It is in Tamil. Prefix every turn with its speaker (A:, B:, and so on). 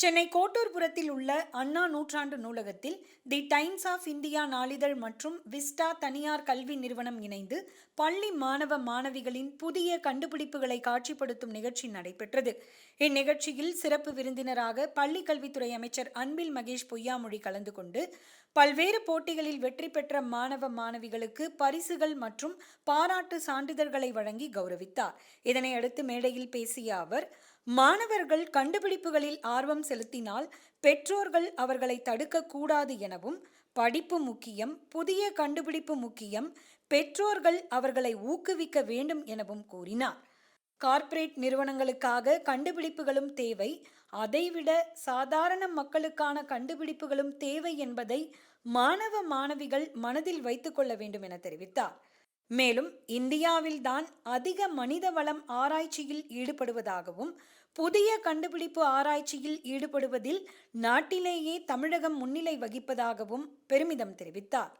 A: சென்னை கோட்டூர்புரத்தில் உள்ள அண்ணா நூற்றாண்டு நூலகத்தில் தி டைம்ஸ் ஆஃப் இந்தியா நாளிதழ் மற்றும் விஸ்டா தனியார் கல்வி நிறுவனம் இணைந்து பள்ளி மாணவ மாணவிகளின் புதிய கண்டுபிடிப்புகளை காட்சிப்படுத்தும் நிகழ்ச்சி நடைபெற்றது. இந்நிகழ்ச்சியில் சிறப்பு விருந்தினராக பள்ளி கல்வித்துறை அமைச்சர் அன்பில் மகேஷ் பொய்யாமொழி கலந்து கொண்டு பல்வேறு போட்டிகளில் வெற்றி பெற்ற மாணவ மாணவிகளுக்கு பரிசுகள் மற்றும் பாராட்டு சான்றிதழ்களை வழங்கி கௌரவித்தார். இதனையடுத்து மேடையில் பேசிய அவர் மாணவர்கள் கண்டுபிடிப்புகளில் ஆர்வம் செலுத்தினால் பெற்றோர்கள் அவர்களை தடுக்கக்கூடாது எனவும் படிப்பு முக்கியம் புதிய கண்டுபிடிப்பு முக்கியம் பெற்றோர்கள் அவர்களை ஊக்குவிக்க வேண்டும் எனவும் கூறினார். கார்ப்பரேட் நிறுவனங்களுக்காக கண்டுபிடிப்புகளும் தேவை. அதைவிட சாதாரண மக்களுக்கான கண்டுபிடிப்புகளும் தேவை என்பதை மாணவ மாணவிகள் மனதில் வைத்துக்கொள்ள வேண்டும் என தெரிவித்தார். மேலும் இந்தியாவில்தான் அதிக மனித வளம் ஆராய்ச்சியில் ஈடுபடுவதாகவும் புதிய கண்டுபிடிப்பு ஆராய்ச்சியில் ஈடுபடுவதில் நாட்டிலேயே தமிழகம் முன்னிலை வகிப்பதாகவும் பெருமிதம் தெரிவித்தார்.